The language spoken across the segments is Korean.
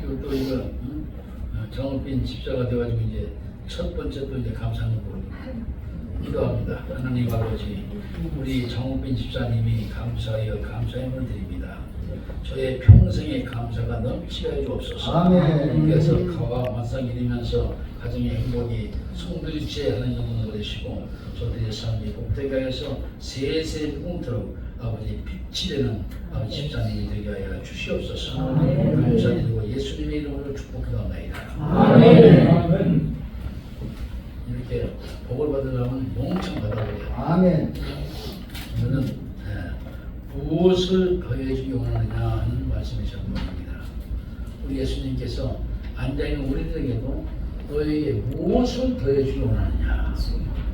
그리고 또 이거 응? 어, 정업빈 집사가 돼가지고 이제 첫 번째 또 이제 감사하는 분 기도합니다. 하나님 아버지 우리 정업빈 집사님이 감사하여 감사의 힘을 드립니다. 저의 평생의 감사가 넘치게 해 주옵소서. 아멘. 그래서 가와 맞상 이루면서 가정의 행복이 하는 영광을 되시고 저들의 삶이 복되게 해서 세세 무궁토록 아버지 빛이 되는 아버지 집사님이 되게 하여 주시옵소서. 아멘. 감사드리고 예수님의 이름으로 축복합니다. 아멘. 이렇게 복을 받으려면 몽청 받아버려요. 아멘. 저는 예, 무엇을 더해주기 원하느냐 하는 말씀이 전부입니다. 우리 예수님께서 앉아있는 우리들에게도 너에게 무엇을 더해주기 원하느냐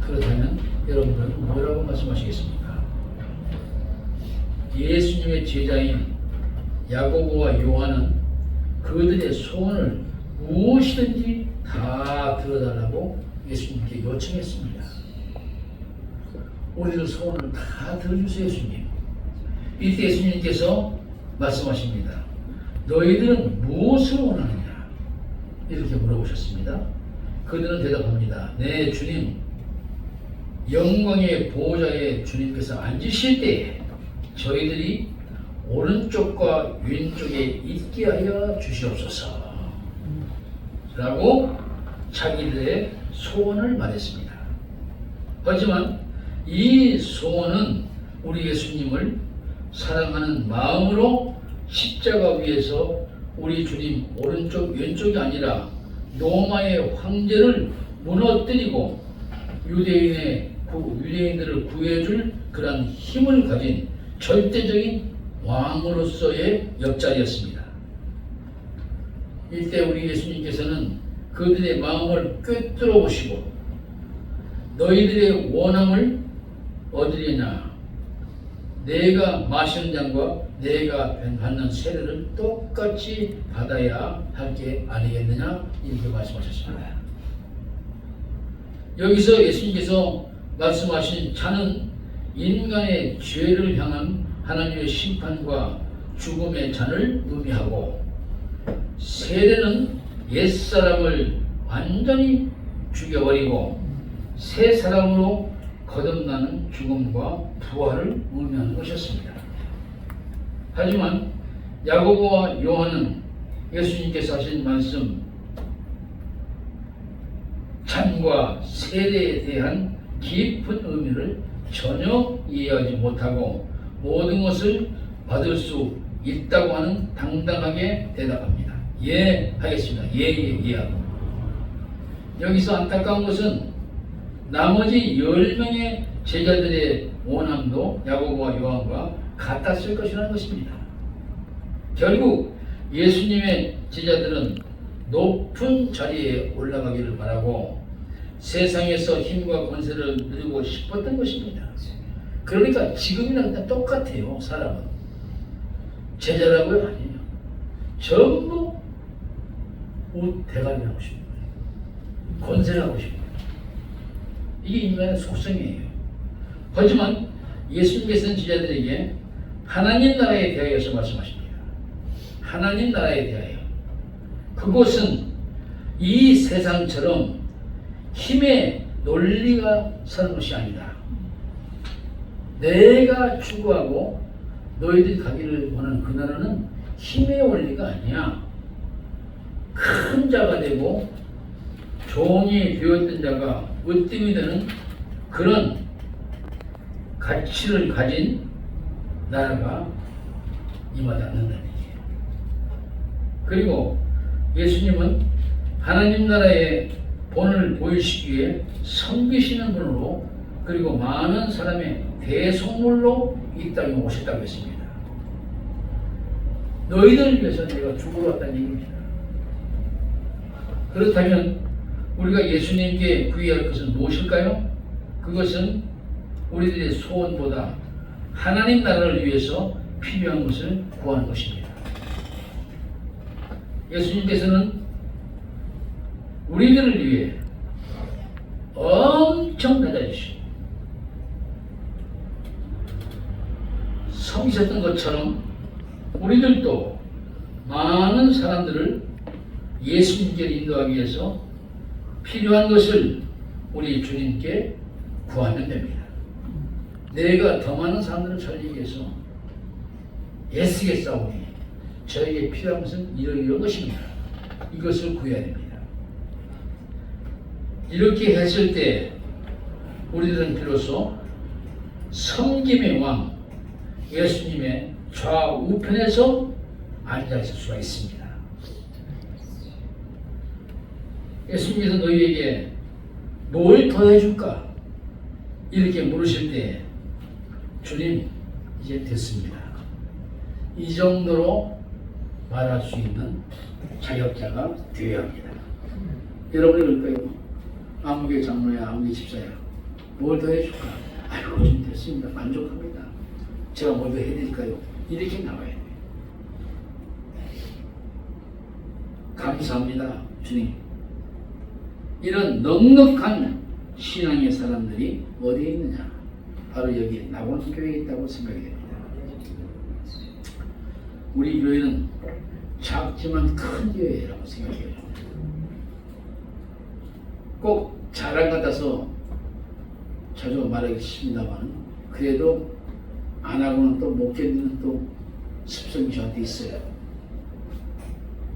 그렇다면 여러분들은 뭐라고 말씀하시겠습니까? 예수님의 제자인 야고보와 요한은 그들의 소원을 무엇이든지 다 들어달라고 예수님께 요청했습니다. 우리들 소원을 다 들어주세요, 예수님. 이때 예수님께서 말씀하십니다. 너희들은 무엇을 원하느냐? 이렇게 물어보셨습니다. 그들은 대답합니다. 네, 주님. 영광의 보호자의 주님께서 앉으실 때 저희들이 오른쪽과 왼쪽에 있게 하여 주시옵소서. 라고 자기들의 소원을 말했습니다. 하지만 이 소원은 우리 예수님을 사랑하는 마음으로 십자가 위에서 우리 주님 오른쪽 왼쪽이 아니라 로마의 황제를 무너뜨리고 유대인의 구- 유대인들을 구해줄 그런 힘을 가진 절대적인 왕으로서의 역자였습니다. 이때 우리 예수님께서는 그들의 마음을 꿰뚫어 보시고 너희들의 원함을 얻으려냐 내가 마시는 잔과 내가 받는 세례를 똑같이 받아야 할 게 아니겠느냐 이렇게 말씀하셨습니다. 여기서 예수님께서 말씀하신 잔은 인간의 죄를 향한 하나님의 심판과 죽음의 잔을 의미하고 세례는 옛사람을 완전히 죽여버리고 새 사람으로 거듭나는 죽음과 부활을 의미하는 것이었습니다. 하지만 야고보와 요한은 예수님께서 하신 말씀 찬과 세례에 대한 깊은 의미를 전혀 이해하지 못하고 모든 것을 받을 수 있다고 하는 당당하게 대답합니다. 예, 하겠습니다. 예, 예, 예. 여기서 안타까운 것은 나머지 10명의 제자들의 원함도 야고보와 요한과 같았을 것이라는 것입니다. 결국 예수님의 제자들은 높은 자리에 올라가기를 바라고 세상에서 힘과 권세를 누리고 싶었던 것입니다. 그러니까 지금이나 그냥 똑같아요, 사람은. 제자라고요? 아니에요. 전부 옷 대가리 하고 거예요. 권세하고 거예요. 이게 인간의 속성이에요. 하지만 예수님께서는 제자들에게 하나님 나라에 대하여서 말씀하십니다. 하나님 나라에 대하여. 그곳은 이 세상처럼 힘의 논리가 서는 것이 아니다. 내가 추구하고 너희들이 가기를 원하는 그 나라는 힘의 원리가 아니야. 큰 자가 되고 종이 되었던 자가 으뜸이 되는 그런 가치를 가진 나라가 임하지 않는다는 얘기예요. 그리고 예수님은 하나님 나라의 본을 보이시기 위해 섬기시는 분으로 그리고 많은 사람의 대성물로 이 땅에 오셨다고 했습니다. 너희들을 위해서 내가 죽으러 왔다는 얘기입니다. 그렇다면 우리가 예수님께 구해야 할 것은 무엇일까요? 그것은 우리들의 소원보다 하나님 나라를 위해서 필요한 것을 구하는 것입니다. 예수님께서는 우리들을 위해 엄청 낮아지시고 섬기셨던 것처럼 우리들도 많은 사람들을 예수님께 인도하기 위해서 필요한 것을 우리 주님께 구하면 됩니다. 내가 더 많은 사람들을 살리기 위해서 애쓰게 싸우니 저에게 필요한 것은 이런 이런 것입니다. 이것을 구해야 됩니다. 이렇게 했을 때 우리들은 비로소 섬김의 왕 예수님의 좌우편에서 앉아 있을 수가 있습니다. 예수님께서 너희에게 뭘 더해줄까? 이렇게 물으실 때 주님 이제 됐습니다. 이 정도로 말할 수 있는 자격자가 되어야 합니다. 여러분이 그럴까요? 아무개 장로야, 아무개 집사야. 뭘 더 해줄까? 아이고, 좀 됐습니다. 만족합니다. 제가 뭘 더 해드릴까요? 이렇게 나와야 돼요. 감사합니다, 주님. 이런 넉넉한 신앙의 사람들이 어디에 있느냐? 바로 여기 나원 교회에 있다고 생각이 됩니다. 우리 교회는 작지만 큰 교회라고 생각해요. 꼭 자랑 같아서 자주 말하기 쉽습니다만 그래도 안 하고는 또 못 견디는 또 습성이 저한테 있어요.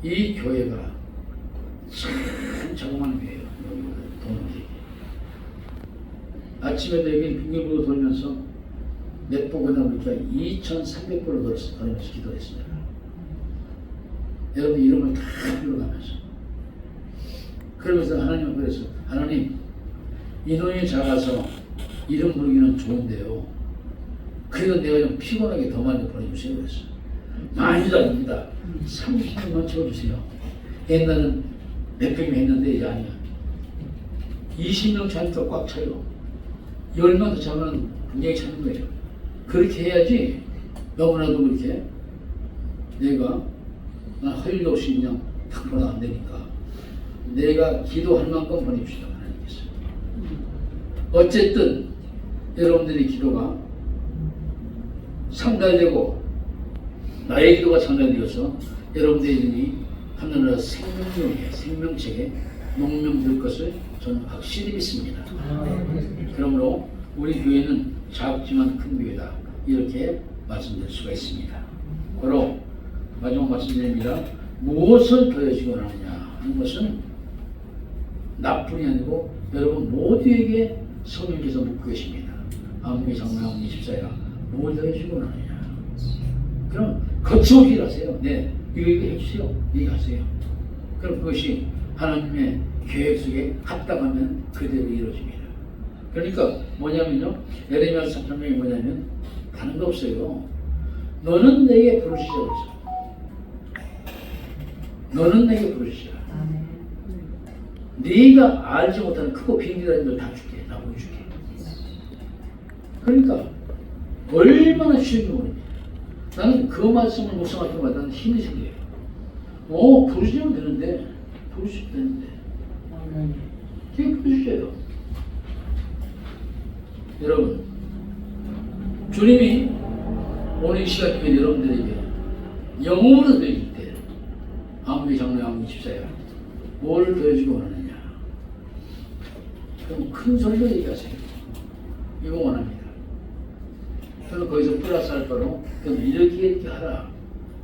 이 교회가 참 자그마한 교회예요. 동원지. 아침에도 여기 빙글빙글 돌면서 몇 보거나 보니까 2,300번을 걸었어, 걸으면서 기도했습니다. 여러분 이름을 다 불러가면서 그러면서 하나님은 그래서 하나님 인원이 작아서 이름 부르기는 좋은데요. 그래도 내가 좀 피곤하게 더 많이 보내주세요. 그랬어. 많이도 아닙니다. 30명만 채워주세요. 옛날은 몇 명이 했는데 이제 아니야. 20명 차니까 꽉 차요. 열만 더 차면 굉장히 차는 거예요. 그렇게 해야지 너무나도 그렇게 내가 난 허일도 없이 그냥 탁 보나 안 되니까 내가 기도할 만큼 보내주시다 하나님께서 어쨌든 여러분들의 기도가 상달되고 나의 기도가 상달되어서 여러분들의 이름이 하늘나라 생명력에 생명책에 농명될 것을 저는 확실히 믿습니다. 그러므로 우리 교회는 작지만 큰 교회다 이렇게 말씀드릴 수가 있습니다. 바로 마지막 말씀드립니다. 무엇을 더해주기 원하느냐 하는 것은 나뿐이 아니고 여러분 모두에게 성령께서 묻고 계십니다. 장로야, 아무리 집사야, 뭘 더해주기 원하느냐. 그럼 거침없이 일하세요. 네, 이거 이거 해주세요. 얘기하세요. 그럼 그것이 하나님의 계획 속에 합당하면 그대로 이루어집니다. 그러니까 뭐냐면요. 예레미야 3장명이 뭐냐면 다른 거 없어요. 너는 내게 부르시자. 너는 내게 부르시자. 네가 알지 못하는 크고 비밀한 걸다 줄게. 나 보여줄게. 그러니까 얼마나 쉬운 모릅니다. 나는 그 말씀을 묵상할 때마다 나는 힘이 생겨요. 어, 부르시면 되는데, 부르시면 되는데. 그게 부르셔요. 여러분, 주님이 오늘 이 시간 중에 여러분들에게 영으로 드릴 때, 아무리 장로, 아무리 집사야, 뭘 더해주고 원하느냐? 그럼 큰 소리로 얘기하세요. 이거 원합니다. 저는 거기서 플러스 알파로 그럼 이렇게 이렇게 하라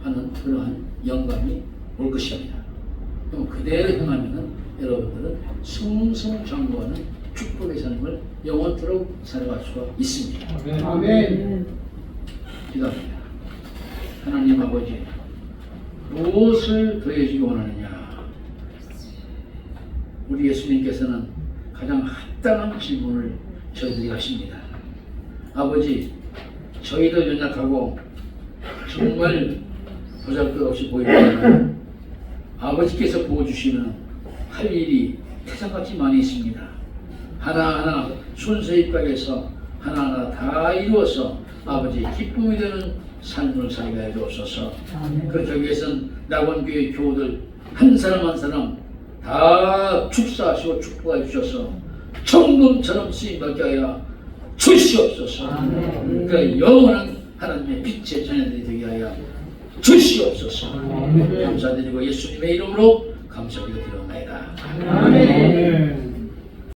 하는 그러한 영감이 올 것입니다. 그럼 그대로 행하면은 여러분들은 승승장구하는 축복의 삶을 영원토록 살아갈 수가 있습니다. 아멘. 기도합니다. 하나님 아버지, 무엇을 더해주기 원하느냐? 우리 예수님께서는 가장 합당한 질문을 저희들이 하십니다. 아버지, 저희도 연약하고 정말 보잘것없이 보이지만 아버지께서 보여주시는 할 일이 태산같이 많이 있습니다. 하나하나 순서에 입각해서 하나하나 다 이루어서 아버지 기쁨이 되는 삶을 살게 해 주옵소서. 그렇게 위해서는 낙원교회 교우들 한 사람 한 사람 다 축사하시고 축복해 주셔서 천금처럼 쓰임받게 하여 주시옵소서. 그 영원한 하나님의 빛의 자녀들이 되게 하여 주시옵소서. 감사드리고 예수님의 이름으로 감사드리옵나이다. 아멘.